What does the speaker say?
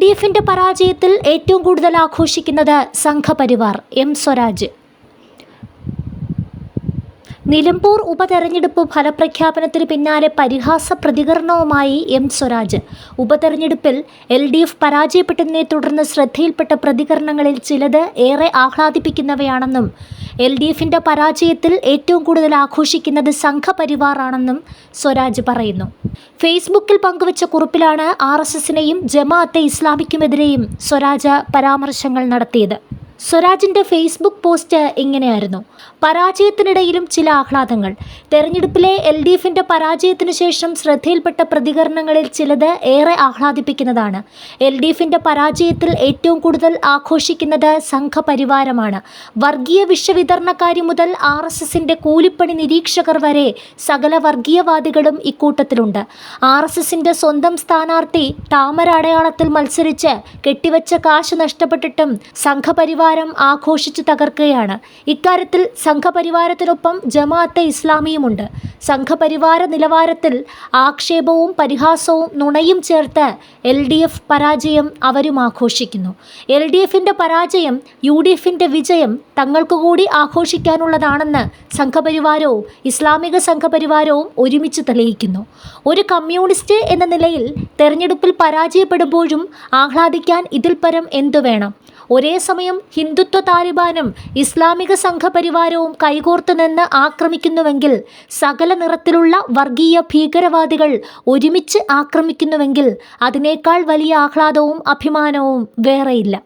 D എഫിന്റെ പരാജയത്തിൽ ഏറ്റവും കൂടുതൽ ആഘോഷിക്കുന്നത് സംഘപരിവാർ എം സ്വരാജ്. നിലമ്പൂർ ഉപതെരഞ്ഞെടുപ്പ് ഫലപ്രഖ്യാപനത്തിന് പിന്നാലെ പരിഹാസ പ്രതികരണവുമായി എം സ്വരാജ്. ഉപതെരഞ്ഞെടുപ്പിൽ എൽ ഡി എഫ് പരാജയപ്പെട്ടതിനെ തുടർന്ന് ശ്രദ്ധയിൽപ്പെട്ട പ്രതികരണങ്ങളിൽ ചിലത് ഏറെ ആഹ്ലാദിപ്പിക്കുന്നവയാണെന്നും എൽ ഡി എഫിന്റെ പരാജയത്തിൽ ഏറ്റവും കൂടുതൽ ആഘോഷിക്കുന്നത് സംഘപരിവാറാണെന്നും സ്വരാജ് പറയുന്നു. ഫേസ്ബുക്കിൽ പങ്കുവച്ച കുറിപ്പിലാണ് ആർ എസ് എസിനെയും ജമാഅത്തെ ഇസ്ലാമിക്കുമെതിരെയും സ്വരാജ് പരാമർശങ്ങൾ നടത്തിയത്. സ്വരാജിന്റെ ഫേസ്ബുക്ക് പോസ്റ്റ് ഇങ്ങനെയായിരുന്നു. പരാജയത്തിനിടയിലും ചില ആഹ്ലാദങ്ങൾ. തെരഞ്ഞെടുപ്പിലെ എൽ ഡി എഫിന്റെ പരാജയത്തിനു ശേഷം ശ്രദ്ധയിൽപ്പെട്ട പ്രതികരണങ്ങളിൽ ചിലത് ഏറെ ആഹ്ലാദിപ്പിക്കുന്നതാണ്. എൽ ഡി എഫിന്റെ പരാജയത്തിൽ ഏറ്റവും കൂടുതൽ ആഘോഷിക്കുന്നത് സംഘപരിവാരമാണ്. വർഗീയ വിശ്വവിതരണക്കാരി മുതൽ ആർ എസ് എസിന്റെ കൂലിപ്പണി നിരീക്ഷകർ വരെ സകല വർഗീയവാദികളും ഇക്കൂട്ടത്തിലുണ്ട്. ആർ എസ് എസിന്റെ സ്വന്തം സ്ഥാനാർത്ഥി താമര അടയാളത്തിൽ മത്സരിച്ച് കെട്ടിവെച്ച കാശ് നഷ്ടപ്പെട്ടിട്ടും സംഘപരിവാരം ആഘോഷിച്ച് തകർക്കുകയാണ്. ഇക്കാര്യത്തിൽ സംഘപരിവാരത്തിനൊപ്പം ജമാഅത്തെ ഇസ്ലാമിയുമുണ്ട്. സംഘപരിവാര നിലവാരത്തിൽ ആക്ഷേപവും പരിഹാസവും നുണയും ചേർത്ത് എൽ ഡി എഫ് പരാജയം അവരും ആഘോഷിക്കുന്നു. എൽ ഡി എഫിന്റെ പരാജയം യു ഡി എഫിന്റെ വിജയം തങ്ങൾക്ക് കൂടി ആഘോഷിക്കാനുള്ളതാണെന്ന് സംഘപരിവാരവും ഇസ്ലാമിക സംഘപരിവാരവും ഒരുമിച്ച് തെളിയിക്കുന്നു. ഒരു കമ്മ്യൂണിസ്റ്റ് എന്ന നിലയിൽ തെരഞ്ഞെടുപ്പിൽ പരാജയപ്പെടുമ്പോഴും ആഹ്ലാദിക്കാൻ ഇതിൽ പരം എന്തു വേണം ഒരേ സമയം ഹിന്ദുത്വ താലിബാനും ഇസ്ലാമിക സംഘപരിവാരവും കൈകോർത്ത് നിന്ന് ആക്രമിക്കുന്നുവെങ്കിൽ സകല നിറത്തിലുള്ള വർഗീയ ഭീകരവാദികൾ ഒരുമിച്ച് ആക്രമിക്കുന്നുവെങ്കിൽ അതിനേക്കാൾ വലിയ ആഹ്ലാദവും അഭിമാനവും വേറെയില്ല.